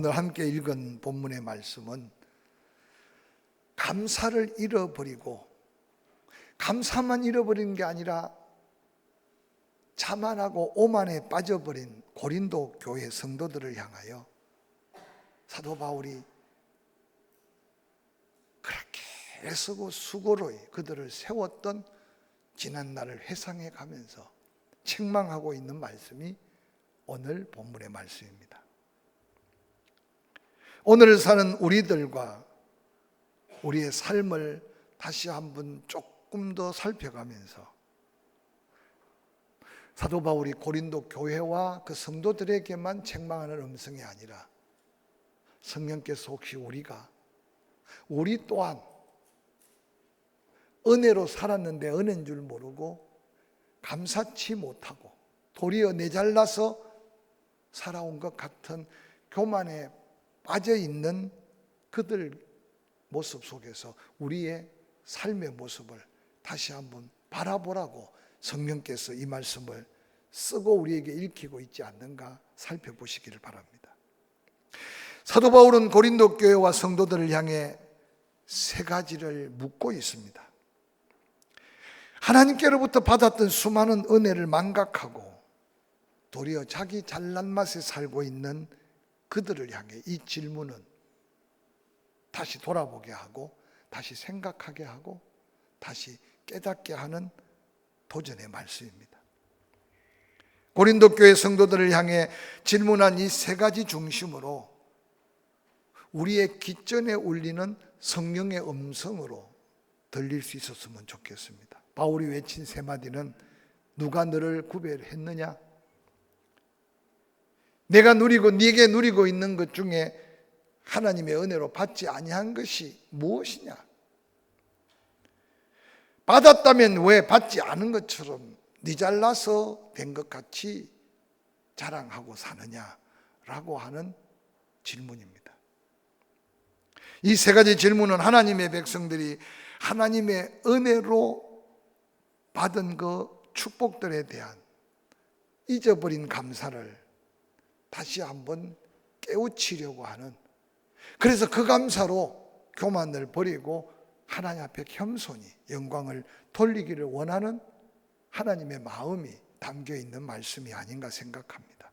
오늘 함께 읽은 본문의 말씀은 감사를 잃어버리고 감사만 잃어버리는 게 아니라 자만하고 오만에 빠져버린 고린도 교회 성도들을 향하여 사도 바울이 그렇게 애쓰고 수고로 그들을 세웠던 지난 날을 회상해 가면서 책망하고 있는 말씀이 오늘 본문의 말씀입니다. 오늘 사는 우리들과 우리의 삶을 다시 한번 조금 더 살펴가면서 사도 바울이 고린도 교회와 그 성도들에게만 책망하는 음성이 아니라 성령께서 혹시 우리가 우리 또한 은혜로 살았는데 은혜인 줄 모르고 감사치 못하고 도리어 내잘나서 살아온 것 같은 교만에 빠져 있는 그들 모습 속에서 우리의 삶의 모습을 다시 한번 바라보라고 성령께서 이 말씀을 쓰고 우리에게 읽히고 있지 않는가 살펴보시기를 바랍니다. 사도 바울은 고린도 교회와 성도들을 향해 세 가지를 묻고 있습니다. 하나님께로부터 받았던 수많은 은혜를 망각하고 도리어 자기 잘난 맛에 살고 있는 그들을 향해 이 질문은 다시 돌아보게 하고 다시 생각하게 하고 다시 깨닫게 하는 도전의 말씀입니다. 고린도 교회 성도들을 향해 질문한 이 세 가지 중심으로 우리의 기전에 울리는 성령의 음성으로 들릴 수 있었으면 좋겠습니다. 바울이 외친 세 마디는 누가 너를 구별했느냐? 내가 누리고 네게 누리고 있는 것 중에 하나님의 은혜로 받지 아니한 것이 무엇이냐? 받았다면 왜 받지 않은 것처럼 네 잘나서 된 것 같이 자랑하고 사느냐라고 하는 질문입니다. 이 세 가지 질문은 하나님의 백성들이 하나님의 은혜로 받은 그 축복들에 대한 잊어버린 감사를 다시 한번 깨우치려고 하는 그래서 그 감사로 교만을 버리고 하나님 앞에 겸손히 영광을 돌리기를 원하는 하나님의 마음이 담겨 있는 말씀이 아닌가 생각합니다.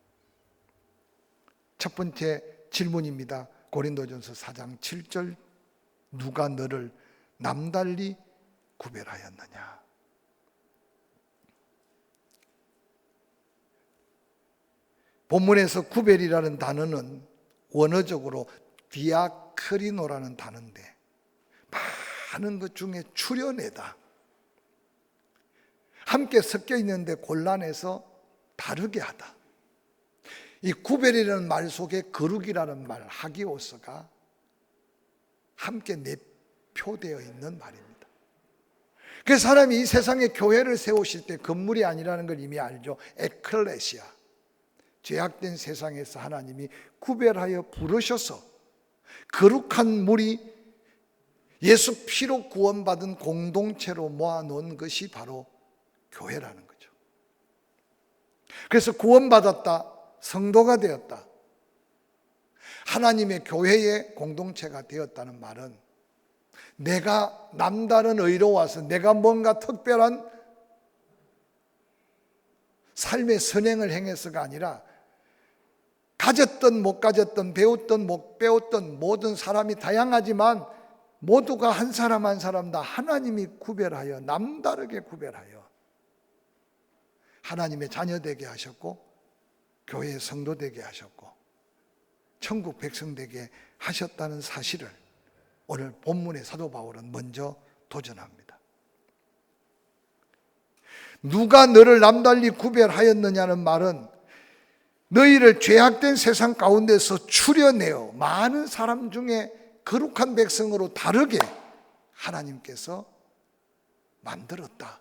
첫 번째 질문입니다. 고린도전서 4장 7절 누가 너를 남달리 구별하였느냐? 본문에서 구별이라는 단어는 원어적으로 디아크리노라는 단어인데 많은 것 중에 추려내다. 함께 섞여 있는데 곤란해서 다르게 하다. 이 구별이라는 말 속에 거룩이라는 말, 하기오스가 함께 내표되어 있는 말입니다. 그 사람이 이 세상에 교회를 세우실 때 건물이 아니라는 걸 이미 알죠. 에클레시아. 죄악된 세상에서 하나님이 구별하여 부르셔서 거룩한 물이 예수 피로 구원받은 공동체로 모아놓은 것이 바로 교회라는 거죠. 그래서 구원받았다, 성도가 되었다, 하나님의 교회의 공동체가 되었다는 말은 내가 남다른 의로 와서 내가 뭔가 특별한 삶의 선행을 행해서가 아니라 가졌던 못 가졌던 배웠던 못 배웠던 모든 사람이 다양하지만 모두가 한 사람 한 사람 다 하나님이 구별하여 남다르게 구별하여 하나님의 자녀 되게 하셨고 교회의 성도 되게 하셨고 천국 백성 되게 하셨다는 사실을 오늘 본문의 사도 바울은 먼저 도전합니다. 누가 너를 남달리 구별하였느냐는 말은 너희를 죄악된 세상 가운데서 추려내어 많은 사람 중에 거룩한 백성으로 다르게 하나님께서 만들었다.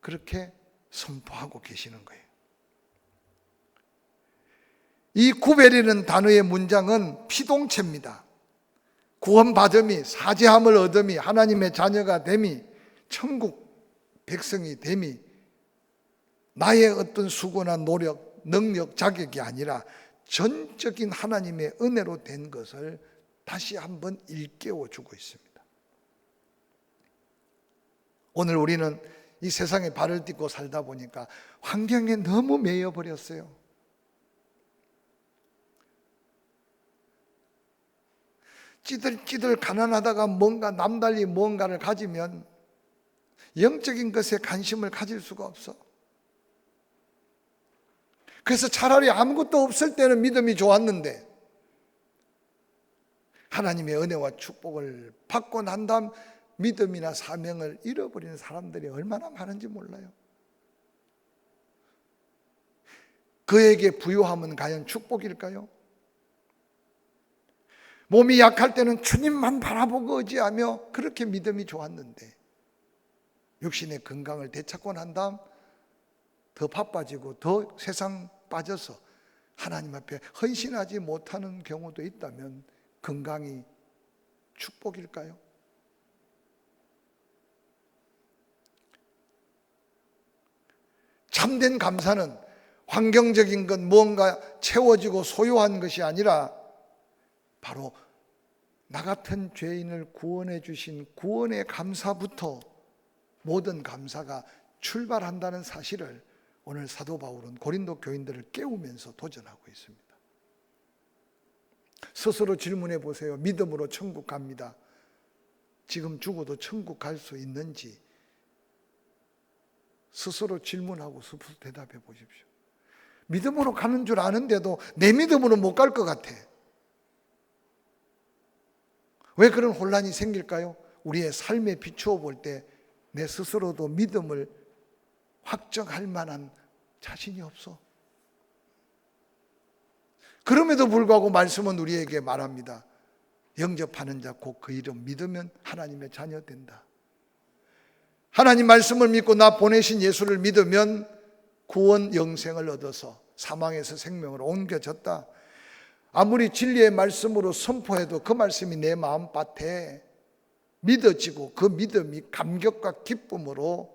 그렇게 선포하고 계시는 거예요. 이 구별이라는 단어의 문장은 피동체입니다. 구원받음이, 사죄함을 얻음이, 하나님의 자녀가 됨이, 천국 백성이 됨이, 나의 어떤 수고나 노력, 능력, 자격이 아니라 전적인 하나님의 은혜로 된 것을 다시 한번 일깨워 주고 있습니다. 오늘 우리는 이 세상에 발을 딛고 살다 보니까 환경에 너무 매여 버렸어요. 찌들찌들 가난하다가 뭔가 남달리 뭔가를 가지면 영적인 것에 관심을 가질 수가 없어. 그래서 차라리 아무것도 없을 때는 믿음이 좋았는데 하나님의 은혜와 축복을 받고 난 다음 믿음이나 사명을 잃어버리는 사람들이 얼마나 많은지 몰라요. 그에게 부유함은 과연 축복일까요? 몸이 약할 때는 주님만 바라보고 의지하며 그렇게 믿음이 좋았는데 육신의 건강을 되찾고 난 다음 더 바빠지고 더 세상 빠져서 하나님 앞에 헌신하지 못하는 경우도 있다면 건강이 축복일까요? 참된 감사는 환경적인 것 무언가 채워지고 소유한 것이 아니라 바로 나 같은 죄인을 구원해 주신 구원의 감사부터 모든 감사가 출발한다는 사실을 오늘 사도 바울은 고린도 교인들을 깨우면서 도전하고 있습니다. 스스로 질문해 보세요. 믿음으로 천국 갑니다. 지금 죽어도 천국 갈 수 있는지 스스로 질문하고 스스로 대답해 보십시오. 믿음으로 가는 줄 아는데도 내 믿음으로 못 갈 것 같아. 왜 그런 혼란이 생길까요? 우리의 삶에 비추어 볼 때 내 스스로도 믿음을 확정할 만한 자신이 없어. 그럼에도 불구하고 말씀은 우리에게 말합니다. 영접하는 자 곧 그 이름 믿으면 하나님의 자녀 된다. 하나님 말씀을 믿고 나 보내신 예수를 믿으면 구원 영생을 얻어서 사망에서 생명으로 옮겨졌다. 아무리 진리의 말씀으로 선포해도 그 말씀이 내 마음밭에 믿어지고 그 믿음이 감격과 기쁨으로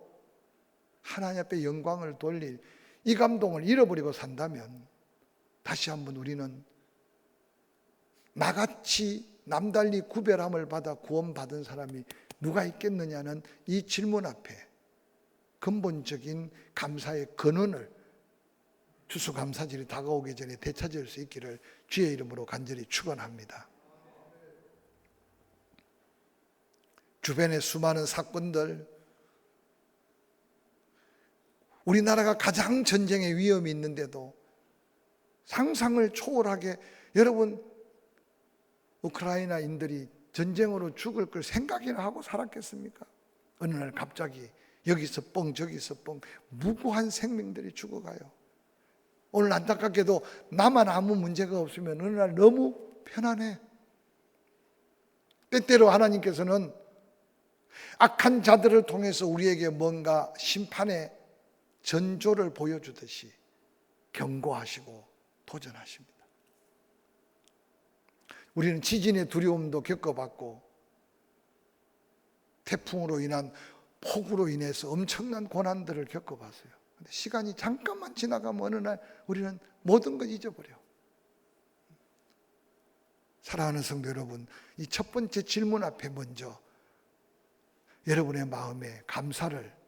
하나님 앞에 영광을 돌릴 이 감동을 잃어버리고 산다면 다시 한번 우리는 나같이 남달리 구별함을 받아 구원받은 사람이 누가 있겠느냐는 이 질문 앞에 근본적인 감사의 근원을 추수감사절이 다가오기 전에 되찾을 수 있기를 주의 이름으로 간절히 축원합니다. 주변의 수많은 사건들 우리나라가 가장 전쟁의 위험이 있는데도 상상을 초월하게 여러분 우크라이나인들이 전쟁으로 죽을 걸 생각이나 하고 살았겠습니까? 어느 날 갑자기 여기서 뻥 저기서 뻥 무고한 생명들이 죽어가요. 오늘 안타깝게도 나만 아무 문제가 없으면 어느 날 너무 편안해. 때때로 하나님께서는 악한 자들을 통해서 우리에게 뭔가 심판의 전조를 보여주듯이 경고하시고 도전하십니다. 우리는 지진의 두려움도 겪어봤고 태풍으로 인한 폭우로 인해서 엄청난 고난들을 겪어봤어요. 근데 시간이 잠깐만 지나가면 어느 날 우리는 모든 걸 잊어버려. 사랑하는 성도 여러분, 이 첫 번째 질문 앞에 먼저 여러분의 마음에 감사를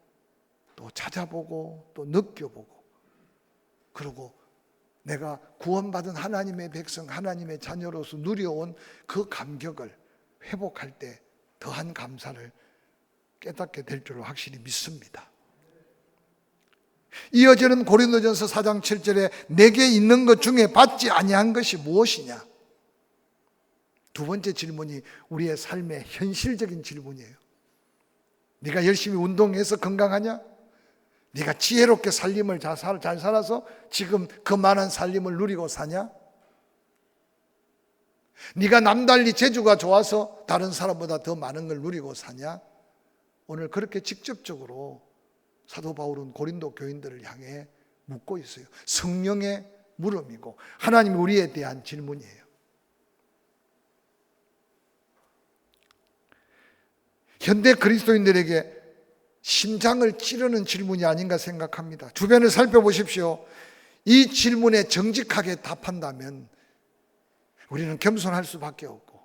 또 찾아보고 또 느껴보고 그리고 내가 구원받은 하나님의 백성, 하나님의 자녀로서 누려온 그 감격을 회복할 때 더한 감사를 깨닫게 될 줄을 확실히 믿습니다. 이어지는 고린도전서 4장 7절에 내게 있는 것 중에 받지 아니한 것이 무엇이냐? 두 번째 질문이 우리의 삶의 현실적인 질문이에요. 네가 열심히 운동해서 건강하냐? 네가 지혜롭게 살림을 잘 살아서 지금 그 많은 살림을 누리고 사냐? 네가 남달리 재주가 좋아서 다른 사람보다 더 많은 걸 누리고 사냐? 오늘 그렇게 직접적으로 사도 바울은 고린도 교인들을 향해 묻고 있어요. 성령의 물음이고 하나님 우리에 대한 질문이에요. 현대 그리스도인들에게 심장을 찌르는 질문이 아닌가 생각합니다. 주변을 살펴보십시오. 이 질문에 정직하게 답한다면 우리는 겸손할 수밖에 없고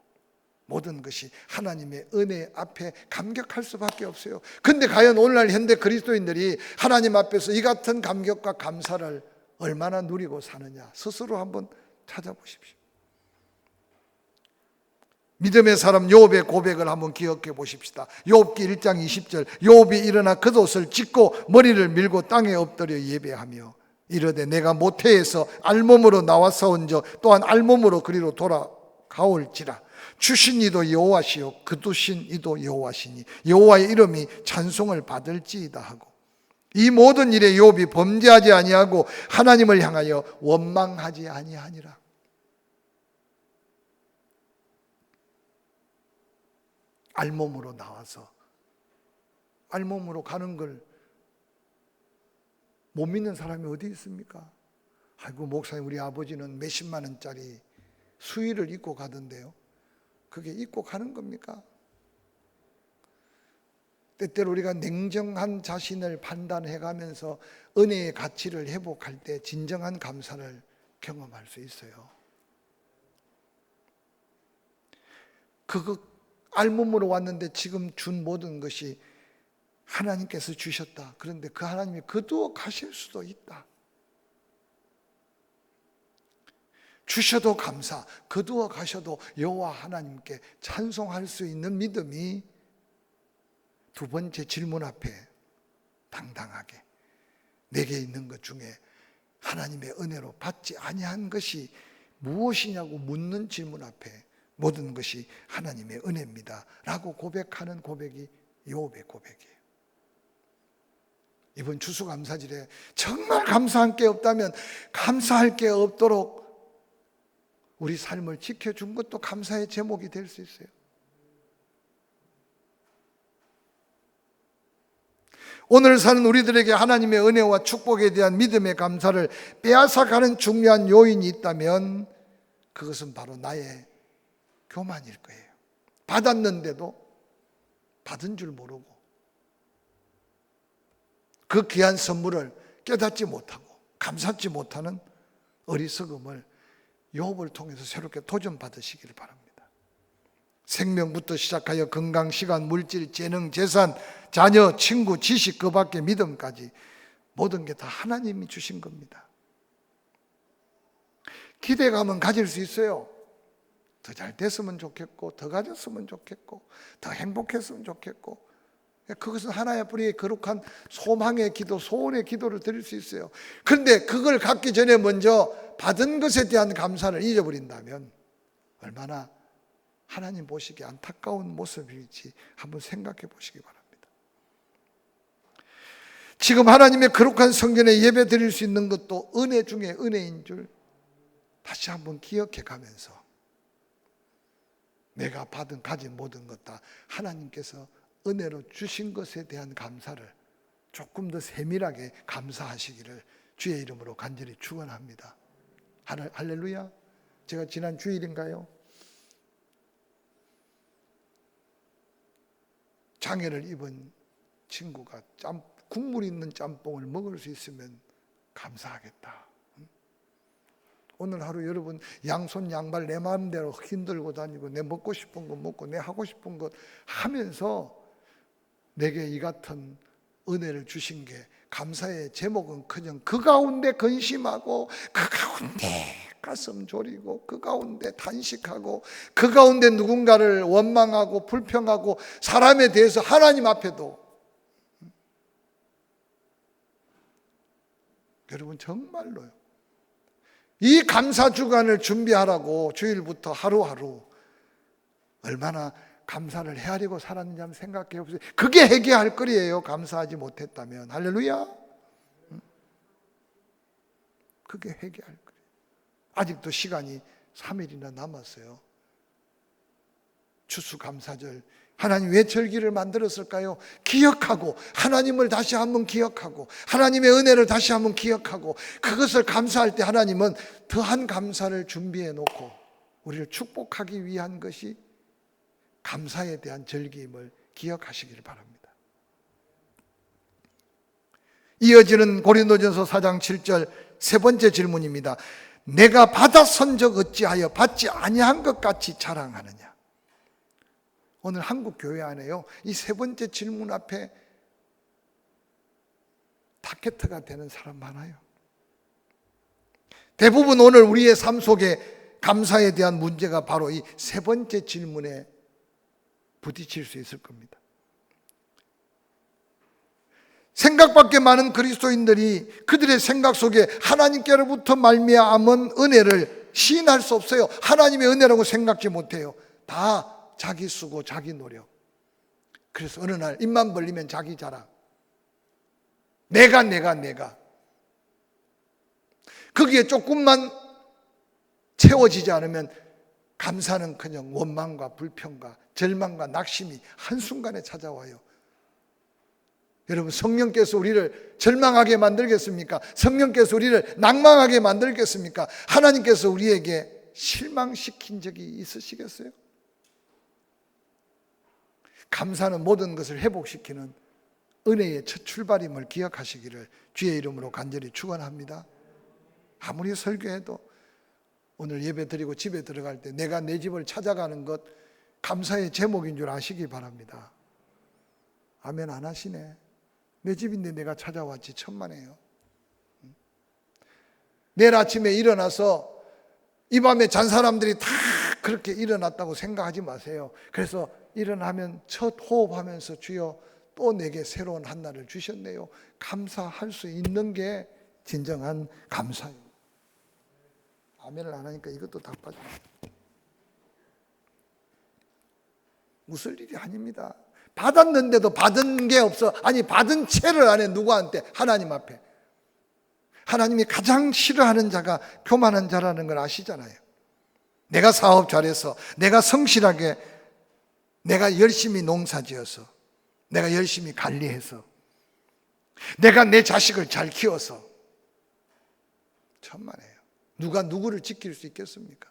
모든 것이 하나님의 은혜 앞에 감격할 수밖에 없어요. 근데 과연 오늘날 현대 그리스도인들이 하나님 앞에서 이 같은 감격과 감사를 얼마나 누리고 사느냐 스스로 한번 찾아보십시오. 믿음의 사람 요업의 고백을 한번 기억해 보십시다. 요업기 1장 20절 요업이 일어나 겉옷을 찢고 머리를 밀고 땅에 엎드려 예배하며 이르되 내가 모태에서 알몸으로 나와서 적 또한 알몸으로 그리로 돌아가올지라 주신 이도 여호와시요 그 두신 이도 여호와시니 여호와의 이름이 찬송을 받을지이다 하고 이 모든 일에 욥이 범죄하지 아니하고 하나님을 향하여 원망하지 아니하니라. 알몸으로 나와서 알몸으로 가는 걸 못 믿는 사람이 어디 있습니까? 아이고 목사님 우리 아버지는 몇십만 원짜리 수의를 입고 가던데요. 그게 입고 가는 겁니까? 때때로 우리가 냉정한 자신을 판단해 가면서 은혜의 가치를 회복할 때 진정한 감사를 경험할 수 있어요. 그거 알몸으로 왔는데 지금 준 모든 것이 하나님께서 주셨다. 그런데 그 하나님이 거두어 가실 수도 있다. 주셔도 감사, 거두어 가셔도 여호와 하나님께 찬송할 수 있는 믿음이 두 번째 질문 앞에 당당하게 내게 있는 것 중에 하나님의 은혜로 받지 아니한 것이 무엇이냐고 묻는 질문 앞에 모든 것이 하나님의 은혜입니다 라고 고백하는 고백이 요업의 고백이에요. 이번 추수감사절에 정말 감사한 게 없다면 감사할 게 없도록 우리 삶을 지켜준 것도 감사의 제목이 될 수 있어요. 오늘 사는 우리들에게 하나님의 은혜와 축복에 대한 믿음의 감사를 빼앗아가는 중요한 요인이 있다면 그것은 바로 나의 교만일 거예요. 받았는데도 받은 줄 모르고 그 귀한 선물을 깨닫지 못하고 감사치 못하는 어리석음을 요업을 통해서 새롭게 도전 받으시기를 바랍니다. 생명부터 시작하여 건강, 시간, 물질, 재능, 재산, 자녀, 친구, 지식, 그 밖에 믿음까지 모든 게 다 하나님이 주신 겁니다. 기대감은 가질 수 있어요. 더 잘 됐으면 좋겠고, 더 가졌으면 좋겠고, 더 행복했으면 좋겠고, 그것은 하나의 뿌리의 거룩한 소망의 기도, 소원의 기도를 드릴 수 있어요. 그런데 그걸 갖기 전에 먼저 받은 것에 대한 감사를 잊어버린다면 얼마나 하나님 보시기에 안타까운 모습일지 한번 생각해 보시기 바랍니다. 지금 하나님의 거룩한 성전에 예배 드릴 수 있는 것도 은혜 중에 은혜인 줄 다시 한번 기억해 가면서 내가 받은 가진 모든 것 다 하나님께서 은혜로 주신 것에 대한 감사를 조금 더 세밀하게 감사하시기를 주의 이름으로 간절히 축원합니다. 할렐루야. 제가 지난 주일인가요? 장애를 입은 친구가 짬, 국물 있는 짬뽕을 먹을 수 있으면 감사하겠다. 오늘 하루 여러분 양손 양발 내 마음대로 힘들고 다니고 내 먹고 싶은 거 먹고 내 하고 싶은 것 하면서 내게 이 같은 은혜를 주신 게 감사의 제목은 그냥 그 가운데 근심하고 그 가운데 가슴 졸이고 그 가운데 단식하고 그 가운데 누군가를 원망하고 불평하고 사람에 대해서 하나님 앞에도 여러분 정말로요. 이 감사 주간을 준비하라고 주일부터 하루하루 얼마나 감사를 헤아리고 살았는지 한번 생각해 보세요. 그게 해결할 거리예요. 감사하지 못했다면. 할렐루야. 그게 해결할 거리. 아직도 시간이 3일이나 남았어요. 추수 감사절. 하나님 왜 절기를 만들었을까요? 기억하고 하나님을 다시 한번 기억하고 하나님의 은혜를 다시 한번 기억하고 그것을 감사할 때 하나님은 더한 감사를 준비해 놓고 우리를 축복하기 위한 것이 감사에 대한 절기임을 기억하시기를 바랍니다. 이어지는 고린도전서 4장 7절 세 번째 질문입니다. 내가 받아선 적 어찌하여 받지 아니한 것 같이 자랑하느냐? 오늘 한국 교회 안에요. 이 세 번째 질문 앞에 타켓트가 되는 사람 많아요. 대부분 오늘 우리의 삶 속에 감사에 대한 문제가 바로 이 세 번째 질문에 부딪힐 수 있을 겁니다. 생각밖에 많은 그리스도인들이 그들의 생각 속에 하나님께로부터 말미암은 은혜를 시인할 수 없어요. 하나님의 은혜라고 생각지 못해요. 다 자기 수고, 자기 노력. 그래서 어느 날 입만 벌리면 자기 자랑. 내가, 내가, 내가. 거기에 조금만 채워지지 않으면 감사는 그냥 원망과 불평과 절망과 낙심이 한순간에 찾아와요. 여러분, 성령께서 우리를 절망하게 만들겠습니까? 성령께서 우리를 낭망하게 만들겠습니까? 하나님께서 우리에게 실망시킨 적이 있으시겠어요? 감사는 모든 것을 회복시키는 은혜의 첫 출발임을 기억하시기를 주의 이름으로 간절히 축원합니다. 아무리 설교해도 오늘 예배 드리고 집에 들어갈 때 내가 내 집을 찾아가는 것 감사의 제목인 줄 아시기 바랍니다. 아멘 안 하시네. 내 집인데 내가 찾아왔지 천만에요. 내일 아침에 일어나서 이 밤에 잔 사람들이 다 그렇게 일어났다고 생각하지 마세요. 그래서 일어나면 첫 호흡하면서 주여 또 내게 새로운 한 날을 주셨네요. 감사할 수 있는 게 진정한 감사예요. 아멘을 안 하니까 이것도 다 빠져. 웃을 일이 아닙니다. 받았는데도 받은 게 없어. 아니, 받은 채를 안 해. 누구한테? 하나님 앞에. 하나님이 가장 싫어하는 자가 교만한 자라는 걸 아시잖아요. 내가 사업 잘해서, 내가 성실하게, 내가 열심히 농사 지어서, 내가 열심히 관리해서, 내가 내 자식을 잘 키워서, 천만에요. 누가 누구를 지킬 수 있겠습니까?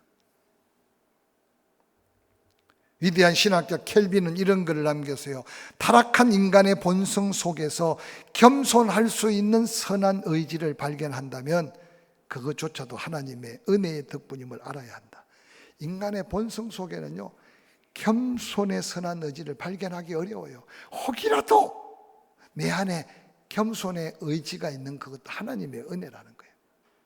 위대한 신학자 켈빈은 이런 글을 남겼어요. 타락한 인간의 본성 속에서 겸손할 수 있는 선한 의지를 발견한다면 그것조차도 하나님의 은혜의 덕분임을 알아야 한다. 인간의 본성 속에는요, 겸손의 선한 의지를 발견하기 어려워요. 혹이라도 내 안에 겸손의 의지가 있는 그것도 하나님의 은혜라는 거예요.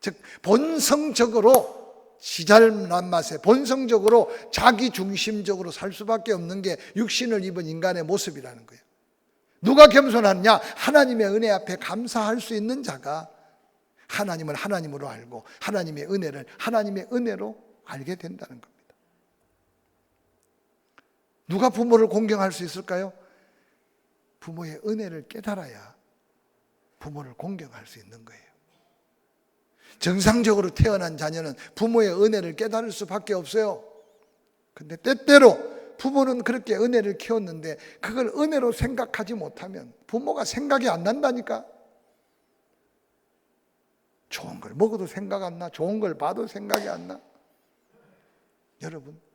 즉, 본성적으로 시잘난 맛에 본성적으로 자기 중심적으로 살 수밖에 없는 게 육신을 입은 인간의 모습이라는 거예요. 누가 겸손하느냐? 하나님의 은혜 앞에 감사할 수 있는 자가 하나님을 하나님으로 알고 하나님의 은혜를 하나님의 은혜로 알게 된다는 겁니다. 누가 부모를 공경할 수 있을까요? 부모의 은혜를 깨달아야 부모를 공경할 수 있는 거예요. 정상적으로 태어난 자녀는 부모의 은혜를 깨달을 수밖에 없어요. 근데 때때로 부모는 그렇게 은혜를 키웠는데 그걸 은혜로 생각하지 못하면 부모가 생각이 안 난다니까. 좋은 걸 먹어도 생각 안 나. 좋은 걸 봐도 생각이 안 나. 여러분.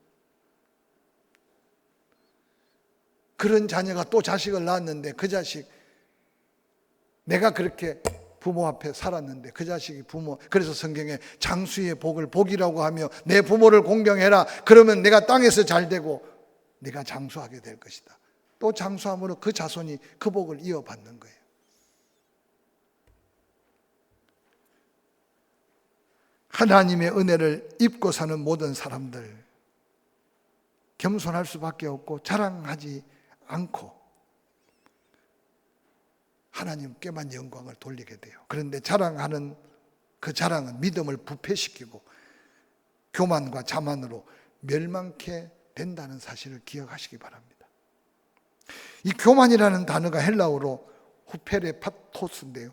그런 자녀가 또 자식을 낳았는데 그 자식 내가 그렇게 부모 앞에 살았는데 그 자식이 부모 그래서 성경에 장수의 복을 복이라고 하며 내 부모를 공경해라 그러면 내가 땅에서 잘 되고 내가 장수하게 될 것이다. 또 장수함으로 그 자손이 그 복을 이어받는 거예요. 하나님의 은혜를 입고 사는 모든 사람들 겸손할 수밖에 없고 자랑하지 않고 하나님께만 영광을 돌리게 돼요. 그런데 자랑하는 그 자랑은 믿음을 부패시키고 교만과 자만으로 멸망케 된다는 사실을 기억하시기 바랍니다. 이 교만이라는 단어가 헬라어로 후페레파토스인데요.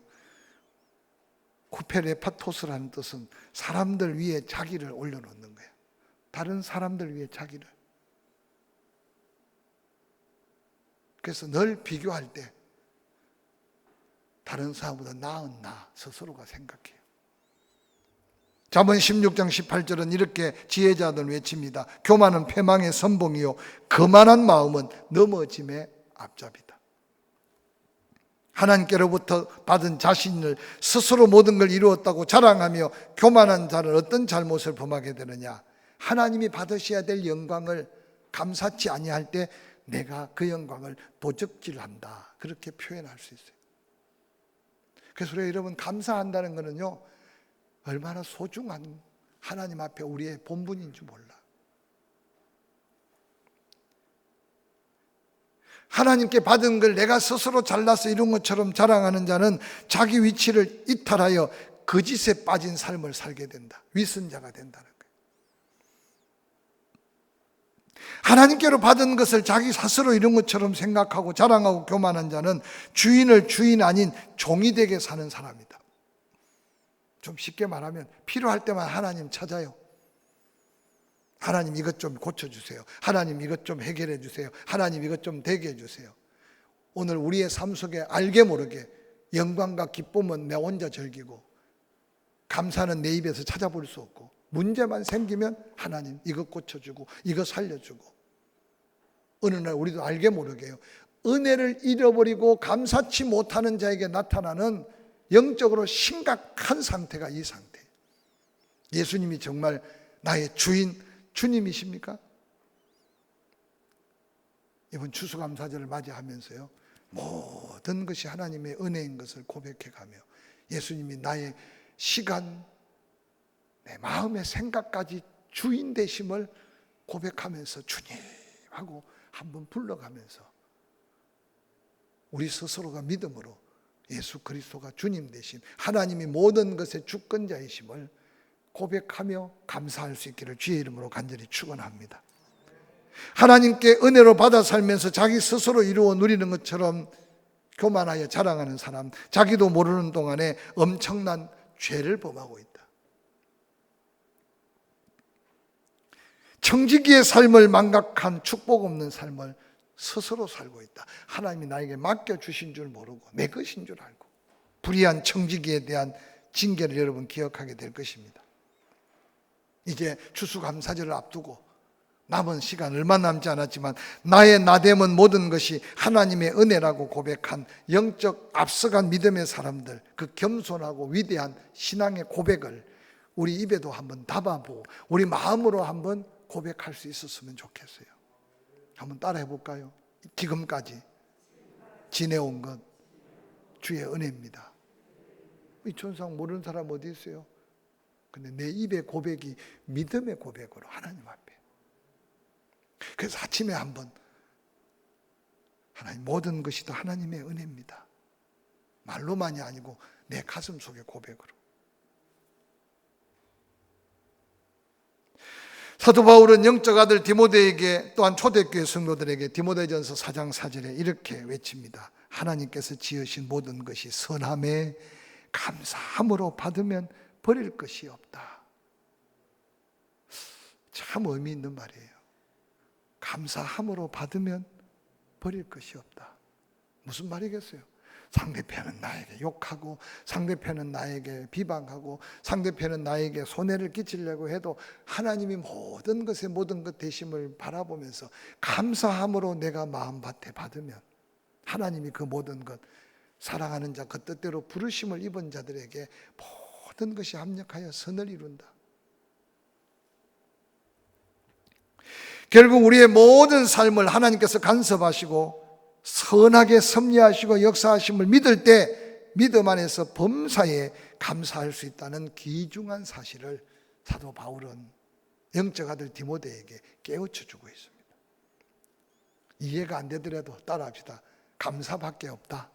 후페레파토스라는 뜻은 사람들 위에 자기를 올려놓는 거예요. 다른 사람들 위에 자기를. 그래서 늘 비교할 때 다른 사람보다 나은 나 스스로가 생각해요. 잠언 16장 18절은 이렇게 지혜자들 외칩니다. 교만은 패망의 선봉이요 거만한 마음은 넘어짐의 앞잡이다. 하나님께로부터 받은 자신을 스스로 모든 걸 이루었다고 자랑하며 교만한 자는 어떤 잘못을 범하게 되느냐? 하나님이 받으셔야 될 영광을 감사치 아니할 때 내가 그 영광을 도적질한다. 그렇게 표현할 수 있어요. 그래서 우리 여러분 감사한다는 것은요. 얼마나 소중한 하나님 앞에 우리의 본분인 줄 몰라. 하나님께 받은 걸 내가 스스로 잘나서 이룬 것처럼 자랑하는 자는 자기 위치를 이탈하여 거짓에 빠진 삶을 살게 된다. 위선자가 된다는 거예요. 하나님께로 받은 것을 자기 스스로 이룬 것처럼 생각하고 자랑하고 교만한 자는 주인을 주인 아닌 종이 되게 사는 사람이다. 좀 쉽게 말하면 필요할 때만 하나님 찾아요. 하나님 이것 좀 고쳐주세요. 하나님 이것 좀 해결해 주세요. 하나님 이것 좀 되게 해주세요. 오늘 우리의 삶 속에 알게 모르게 영광과 기쁨은 내 혼자 즐기고 감사는 내 입에서 찾아볼 수 없고 문제만 생기면 하나님 이것 고쳐주고 이것 살려주고 어느 날 우리도 알게 모르게요. 은혜를 잃어버리고 감사치 못하는 자에게 나타나는 영적으로 심각한 상태가 이 상태. 예수님이 정말 나의 주인, 주님이십니까? 이번 추수감사절을 맞이하면서요. 모든 것이 하나님의 은혜인 것을 고백해 가며 예수님이 나의 시간, 내 마음의 생각까지 주인 되심을 고백하면서 주님 하고 한번 불러가면서 우리 스스로가 믿음으로 예수 그리스도가 주님 되신 하나님이 모든 것의 주권자이심을 고백하며 감사할 수 있기를 주의 이름으로 간절히 축원합니다. 하나님께 은혜로 받아 살면서 자기 스스로 이루어 누리는 것처럼 교만하여 자랑하는 사람, 자기도 모르는 동안에 엄청난 죄를 범하고 있다. 청지기의 삶을 망각한 축복 없는 삶을 스스로 살고 있다. 하나님이 나에게 맡겨주신 줄 모르고 내 것인 줄 알고 불의한 청지기에 대한 징계를 여러분 기억하게 될 것입니다. 이제 추수감사절을 앞두고 남은 시간 얼마 남지 않았지만 나의 나됨은 모든 것이 하나님의 은혜라고 고백한 영적 앞서간 믿음의 사람들 그 겸손하고 위대한 신앙의 고백을 우리 입에도 한번 담아보고 우리 마음으로 한번 고백할 수 있었으면 좋겠어요. 한번 따라 해 볼까요? 지금까지 지내온 것 주의 은혜입니다. 이 천상 모르는 사람 어디 있어요? 근데 내 입의 고백이 믿음의 고백으로 하나님 앞에. 그래서 아침에 한번 하나님 모든 것이 다 하나님의 은혜입니다. 말로만이 아니고 내 가슴 속의 고백으로. 사도 바울은 영적 아들 디모데에게 또한 초대교회 성도들에게 디모데전서 4장 4절에 이렇게 외칩니다. 하나님께서 지으신 모든 것이 선함에 감사함으로 받으면 버릴 것이 없다. 참 의미 있는 말이에요. 감사함으로 받으면 버릴 것이 없다. 무슨 말이겠어요? 상대편은 나에게 욕하고 상대편은 나에게 비방하고 상대편은 나에게 손해를 끼치려고 해도 하나님이 모든 것의 모든 것 대심을 바라보면서 감사함으로 내가 마음밭에 받으면 하나님이 그 모든 것 사랑하는 자 그 뜻대로 부르심을 입은 자들에게 모든 것이 합력하여 선을 이룬다. 결국 우리의 모든 삶을 하나님께서 간섭하시고 선하게 섭리하시고 역사하심을 믿을 때 믿음 안에서 범사에 감사할 수 있다는 귀중한 사실을 사도 바울은 영적 아들 디모데에게 깨우쳐 주고 있습니다. 이해가 안 되더라도 따라합시다. 감사밖에 없다.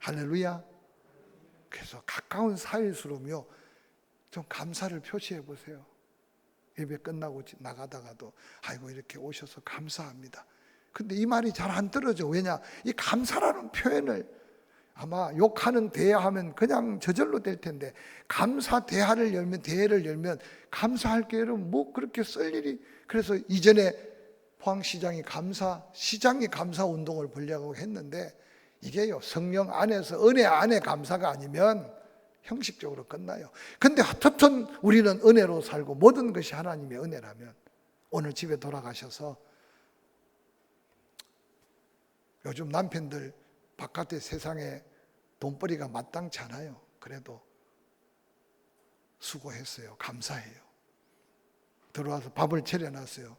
할렐루야. 그래서 가까운 사이일수록요, 좀 감사를 표시해 보세요. 예배 끝나고 나가다가도, 아이고, 이렇게 오셔서 감사합니다. 근데 이 말이 잘 안 떨어져. 왜냐? 이 감사라는 표현을 아마 욕하는 대하면 그냥 저절로 될 텐데, 감사 대하를 열면, 대회를 열면, 감사할 게는 뭐 그렇게 쓸 일이, 그래서 이전에 포항시장이 감사, 시장이 감사 운동을 벌려고 했는데, 이게요, 성령 안에서 은혜 안에 감사가 아니면 형식적으로 끝나요. 근데 하여튼 우리는 은혜로 살고 모든 것이 하나님의 은혜라면 오늘 집에 돌아가셔서 요즘 남편들 바깥의 세상에 돈벌이가 마땅치 않아요. 그래도 수고했어요. 감사해요. 들어와서 밥을 차려놨어요.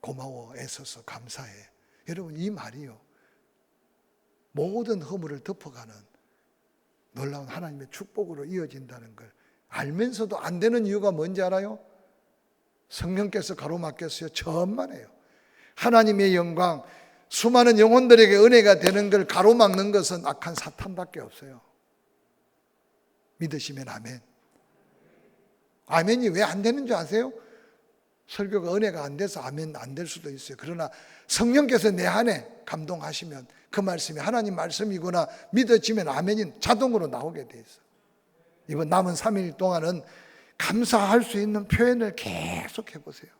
고마워, 애써서 감사해. 여러분, 이 말이요. 모든 허물을 덮어가는 놀라운 하나님의 축복으로 이어진다는 걸 알면서도 안 되는 이유가 뭔지 알아요? 성령께서 가로막혔어요. 천만에요. 하나님의 영광, 수많은 영혼들에게 은혜가 되는 걸 가로막는 것은 악한 사탄밖에 없어요. 믿으시면 아멘. 아멘이 왜 안 되는 줄 아세요? 설교가 은혜가 안 돼서 아멘 안 될 수도 있어요. 그러나 성령께서 내 안에 감동하시면 그 말씀이 하나님 말씀이구나 믿어지면 아멘이 자동으로 나오게 돼 있어. 이번 남은 3일 동안은 감사할 수 있는 표현을 계속 해보세요.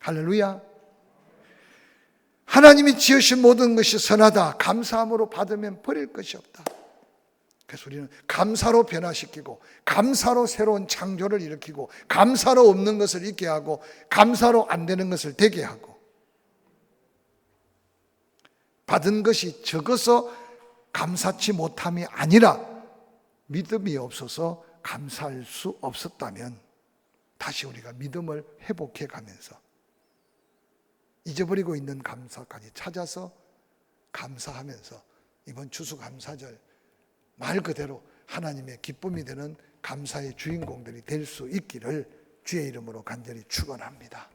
할렐루야. 하나님이 지으신 모든 것이 선하다. 감사함으로 받으면 버릴 것이 없다. 그래서 우리는 감사로 변화시키고, 감사로 새로운 창조를 일으키고, 감사로 없는 것을 있게 하고, 감사로 안 되는 것을 되게 하고, 받은 것이 적어서 감사치 못함이 아니라 믿음이 없어서 감사할 수 없었다면 다시 우리가 믿음을 회복해 가면서 잊어버리고 있는 감사까지 찾아서 감사하면서 이번 추수감사절 말 그대로 하나님의 기쁨이 되는 감사의 주인공들이 될 수 있기를 주의 이름으로 간절히 축원합니다.